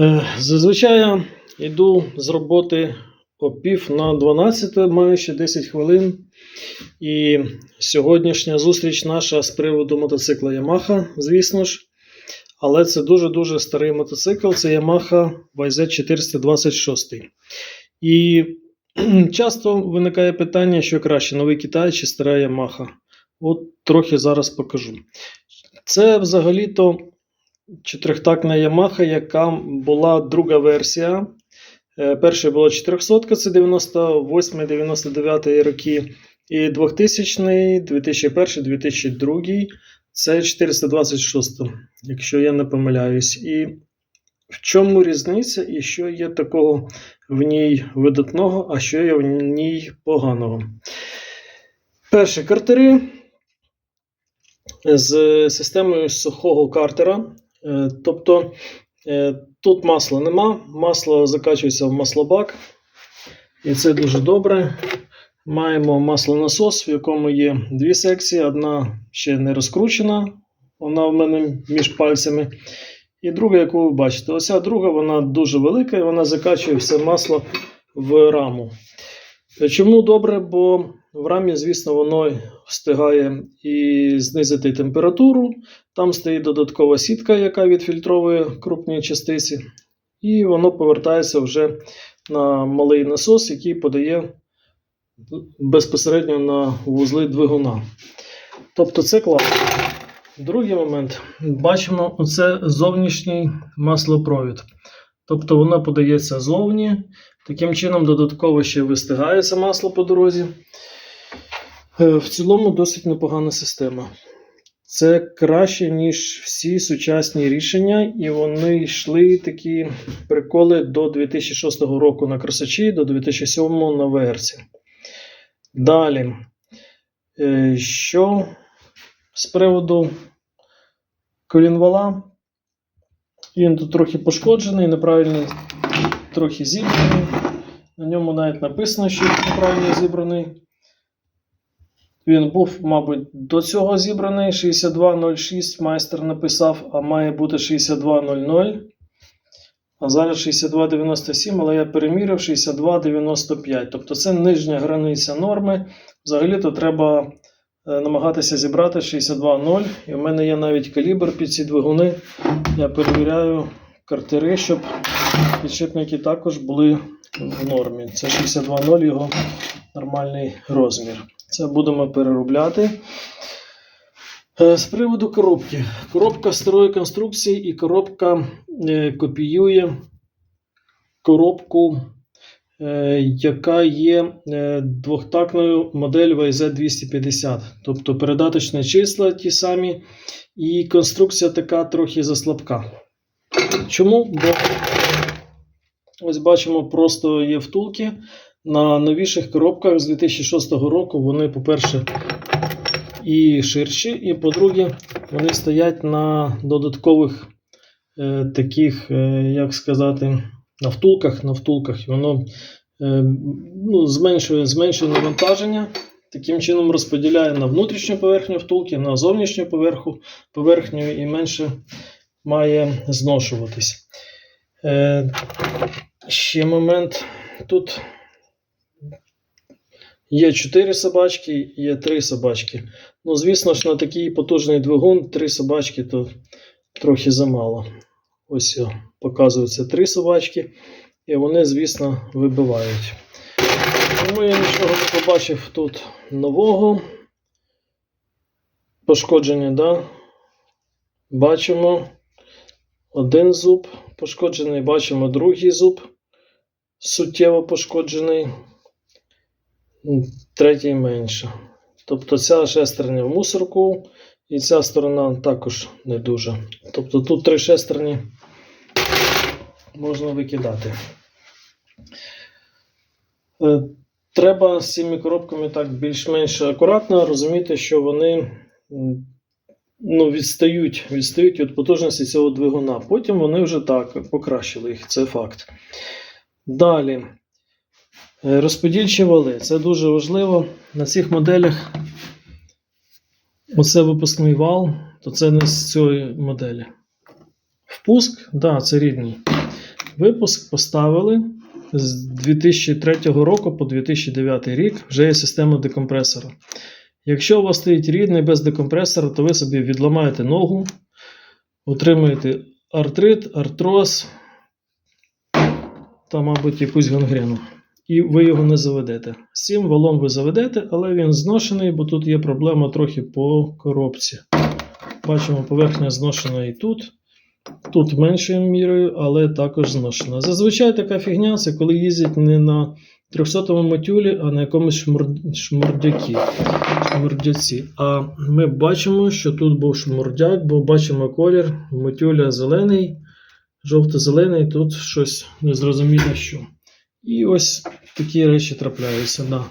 Е, Зазвичай я йду з роботи о пів на 12, маю ще 10 хвилин. І сьогоднішня зустріч наша з приводу мотоцикла Yamaha, звісно ж. Але це дуже-дуже старий мотоцикл. Це Yamaha YZ426. І часто виникає питання, що краще новий Китай чи стара Yamaha. От трохи зараз покажу. Це взагалі-то чотирьохтактна Yamaha, яка була друга версія. Перша була 400, це 98-99 роки. І 2000, 2001, 2002 це 426, якщо я не помиляюсь. І в чому різниця, і що є такого в ній видатного, а що є в ній поганого? Перше картери з системою сухого картера. Е, Тобто е, тут масла нема, масло закачується в маслобак, і це дуже добре. Маємо маслонасос, в якому є дві секції. Одна ще не розкручена, вона в мене між пальцями. І друга, яку ви бачите. Оця друга вона дуже велика і вона закачує все масло в раму. Чому добре? Бо в рамі, звісно, воно встигає і знизити температуру. Там стоїть додаткова сітка, яка відфільтровує крупні частиці, і воно повертається вже на малий насос, який подає безпосередньо на вузли двигуна. Тобто це класно. Другий момент. Бачимо, оце зовнішній маслопровід. Тобто воно подається зовні. Таким чином, додатково ще вистигається масло по дорозі. Е, В цілому досить непогана система. Це краще, ніж всі сучасні рішення, і вони йшли такі приколи до 2006 року на красачі, до 2007 на ВРЦ. Далі. Е, Що з приводу колінвала? Він тут трохи пошкоджений, неправильно трохи зібраний. На ньому навіть написано, що неправильно зібраний. Він був, мабуть, до цього зібраний 6206 майстер написав, а має бути 6200. А зараз 6297, але я переміряв 6295. Тобто це нижня границя норми. Взагалі-то треба е, намагатися зібрати 62.0. І в мене є навіть калібр під ці двигуни. Я перевіряю картери, щоб підшипники також були в нормі. Це 62.0 його нормальний розмір. Це будемо переробляти. Е, З приводу коробки. Коробка старої конструкції і коробка е, копіює коробку, е, яка є двохтактною модель VZ250. Тобто передаточні числа ті самі, і конструкція така трохи заслабка. Чому? Бо ось бачимо, просто є втулки. На новіших коробках з 2006 року вони, по-перше, і ширші, і по-друге, вони стоять на додаткових е, таких, е, як сказати, на втулках, на втулках. Воно е, ну, зменшує, зменшує навантаження. Таким чином розподіляє на внутрішню поверхню втулки, на зовнішню поверху, поверхню і менше має зношуватись. Е, ще момент. Тут Є 4 собачки, є 3 собачки. Ну, звісно ж, на такий потужний двигун 3 собачки то трохи замало. Ось о, показуються 3 собачки, і вони, звісно, вибивають. Тому я нічого не побачив тут нового. Пошкодження, да? Бачимо один зуб пошкоджений, бачимо другий зуб суттєво пошкоджений третій менше. Тобто ця шестерня в мусорку, і ця сторона також не дуже. Тобто тут три шестерні можна викидати. Е, Треба з цими коробками так більш-менш акуратно розуміти, що вони ну, відстають, відстають від потужності цього двигуна. Потім вони вже так покращили їх, це факт. Далі. Е, Розподільчі вали. Це дуже важливо. На цих моделях оце випускний вал, то це не з цієї моделі. Впуск, да, це рідний. Випуск поставили з 2003 року по 2009 рік вже є система декомпресора. Якщо у вас стоїть рідний без декомпресора, то ви собі відламаєте ногу, отримуєте артрит, артроз та, мабуть, якусь гангрену. І ви його не заведете. З цим валом ви заведете, але він зношений, бо тут є проблема трохи по коробці. Бачимо, поверхня зношена і тут. Тут меншою мірою, але також зношена. Зазвичай така фігня це коли їздять не на 300-му мотюлі, а на якомусь шмур... шмурдякі. шмурдяці. А ми бачимо, що тут був шмурдяк, бо бачимо колір мотюля зелений, жовто-зелений, тут щось незрозуміло що. І ось такі речі трапляються. Да.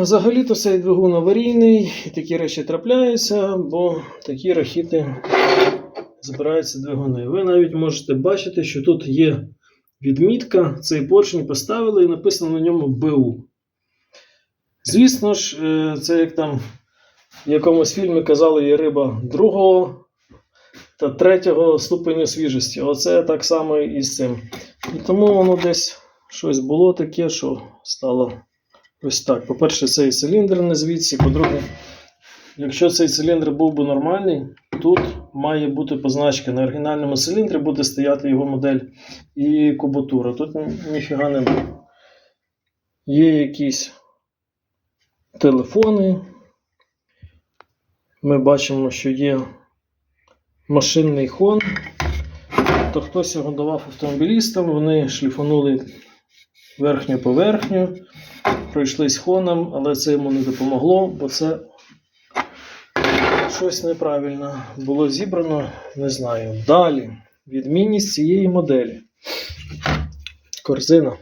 Взагалі-то цей двигун аварійний, і такі речі трапляються, бо такі рахіти збираються двигуни. Ви навіть можете бачити, що тут є відмітка, цей поршень поставили і написано на ньому БУ. Звісно ж, е, це як там в якомусь фільмі казали, є риба другого та третього ступеню свіжості. Оце так само і з цим. І тому воно десь щось було таке, що стало ось так. По-перше, цей циліндр не звідси. По-друге, якщо цей циліндр був би нормальний, тут має бути позначка. На оригінальному циліндрі буде стояти його модель і кубатура. Тут ніфіга не буде. Є якісь телефони. Ми бачимо, що є машинний хон. То хтось давав автомобілістам, вони шліфанули верхню поверхню, пройшлись хоном, але це йому не допомогло, бо це щось неправильно було зібрано, не знаю. Далі, відмінність цієї моделі. Корзина.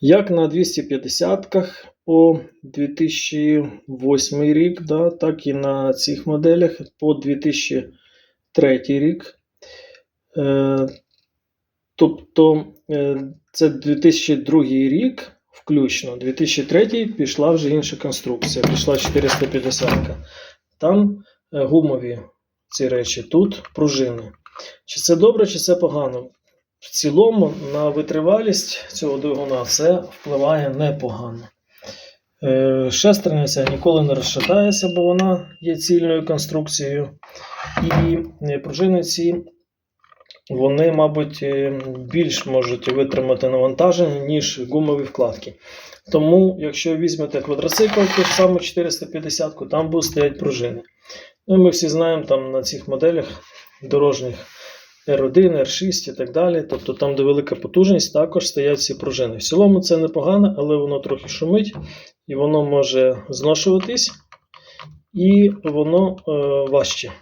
Як на 250-ках по 2008 рік, да, так і на цих моделях по 2003 рік. Е, тобто е, це 2002 рік включно. 2003 пішла вже інша конструкція, пішла 450. Там е, гумові ці речі, тут пружини. Чи це добре, чи це погано? В цілому на витривалість цього двигуна це впливає непогано. Шестерниця ніколи не розшатається, бо вона є цільною конструкцією. І пружини ці, вони, мабуть, е, більш можуть витримати навантаження, ніж гумові вкладки. Тому, якщо візьмете квадроцикл, ту ж саму 450-ку, там будуть стоять пружини. Ну, ми всі знаємо там на цих моделях дорожніх R1, R6 і так далі. Тобто там, де велика потужність, також стоять ці пружини. В цілому це непогано, але воно трохи шумить і воно може зношуватись, і воно е, важче.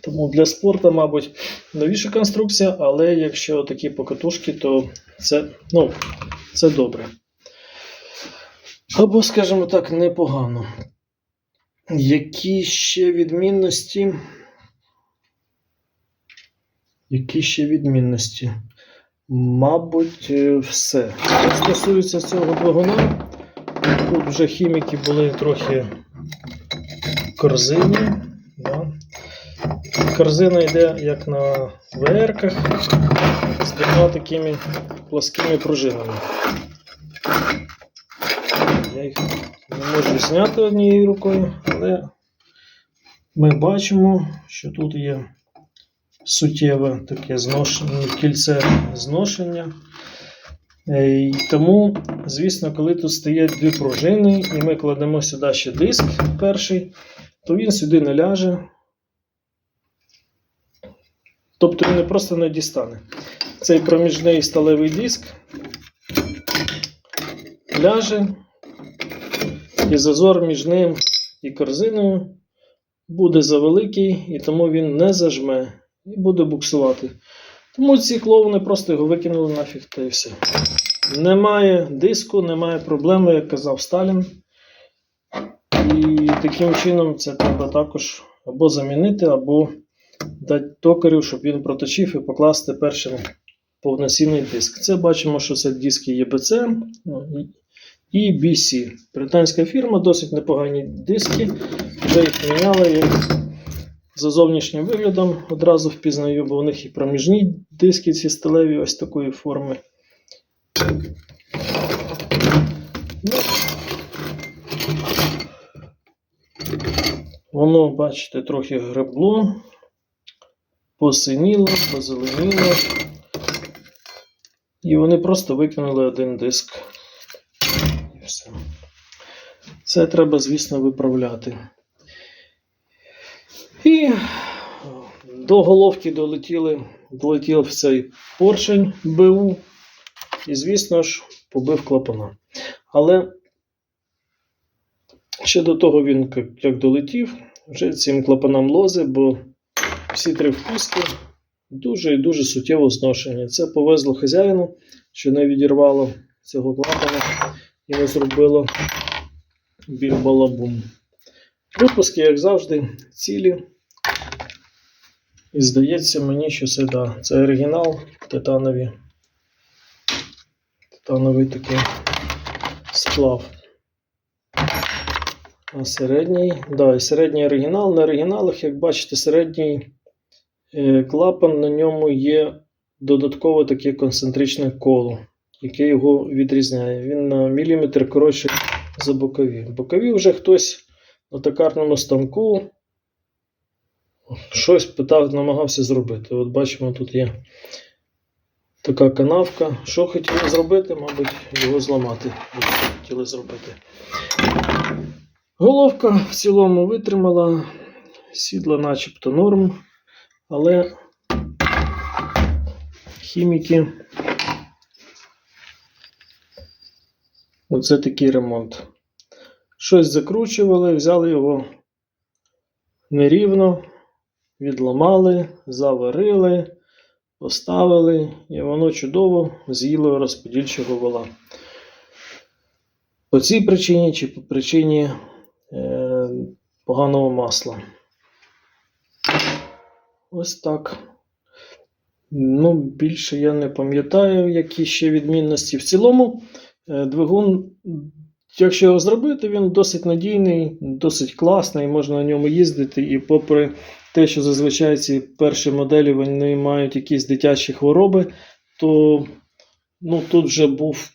Тому для спорту, мабуть, новіша конструкція, але якщо такі покатушки, то це, ну, це добре. Або, скажімо так, непогано. Які ще відмінності? Які ще відмінності? Мабуть, е, все. Що стосується цього двигуна, тут вже хіміки були трохи корзині. Корзина йде як на ВР-ках з двома такими плоскими пружинами. Я їх не можу зняти однією рукою, але ми бачимо, що тут є суттєве таке зношення, кільце зношення. Е, І тому, звісно, коли тут стоять дві пружини, і ми кладемо сюди ще диск перший, то він сюди не ляже. Тобто він просто не дістане. Цей проміжний сталевий диск ляже, і зазор між ним і корзиною буде завеликий, і тому він не зажме і буде буксувати. Тому ці клоуни просто його викинули нафіг та і все. Немає диску, немає проблеми, як казав Сталін. І таким чином це треба також або замінити, або дати токарю, щоб він проточив і покласти першим повноцінний диск. Це бачимо, що це диски ЄБЦ ну, і- BC. Британська фірма, досить непогані диски. Вже їх міняли, За зовнішнім виглядом одразу впізнаю, бо у них і проміжні диски ці сталеві ось такої форми. Ну, Воно, бачите, трохи гребло, посиніло, позеленіло. І вони просто викинули один диск. І все. Це треба, звісно, виправляти. І до головки долетіли, долетів цей поршень БУ. І, звісно ж, побив клапана. Але ще до того він, як- долетів, вже цим клапанам лози, бо всі три впуски дуже і дуже суттєво зношені. Це повезло хазяїну, що не відірвало цього клапана і не зробило біль-балабум. Випуски, як завжди, цілі. І здається мені, що це да, це оригінал титанові. Титановий такий сплав. А середній, да, і середній оригінал. На оригіналах, як бачите, середній клапан, на ньому є додаткове таке концентричне коло, яке його відрізняє. Він на міліметр коротше за бокові. Бокові вже хтось на токарному станку щось питав, намагався зробити. От бачимо, тут є така канавка. Що хотіли зробити, мабуть, його зламати. Хотіли зробити. Головка в цілому витримала, сідла начебто норм, але хіміки. Оце такий ремонт. Щось закручували, взяли його нерівно, відламали, заварили, поставили, і воно чудово з'їло розподільчого вола. По цій причині чи по причині е, поганого масла. Ось так. Ну, більше я не пам'ятаю, які ще відмінності. В цілому, е, двигун, якщо його зробити, він досить надійний, досить класний, можна на ньому їздити. І попри те, що зазвичай ці перші моделі вони мають якісь дитячі хвороби, то ну, тут вже був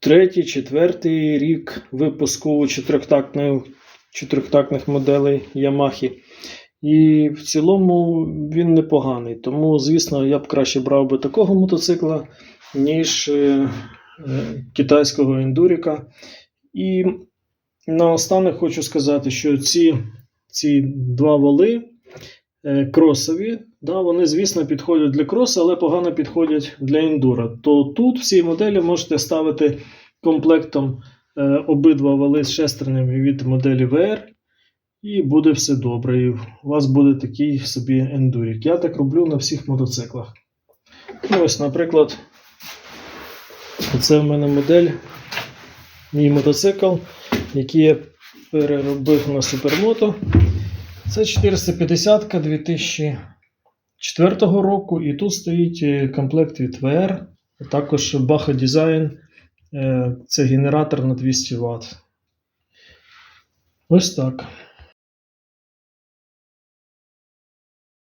третій, четвертий рік випуску чотирьохтактної, чотирьохтактних моделей Yamaha. І в цілому він непоганий. Тому, звісно, я б краще брав би такого мотоцикла, ніж е, е, китайського ендуріка. І наостанок хочу сказати, що ці, ці два воли е, кросові, да, вони, звісно, підходять для кроса, але погано підходять для ендура. То тут в цій моделі можете ставити комплектом обидва вали з шестернями від моделі VR. І буде все добре. І у вас буде такий собі ендурік. Я так роблю на всіх мотоциклах. Ну, ось, наприклад, це в мене модель, мій мотоцикл, який я переробив на супермото. Це 450 2004 року, і тут стоїть е, комплект від VR, також Baja Design. Е, Це генератор на 200 Вт. Ось так.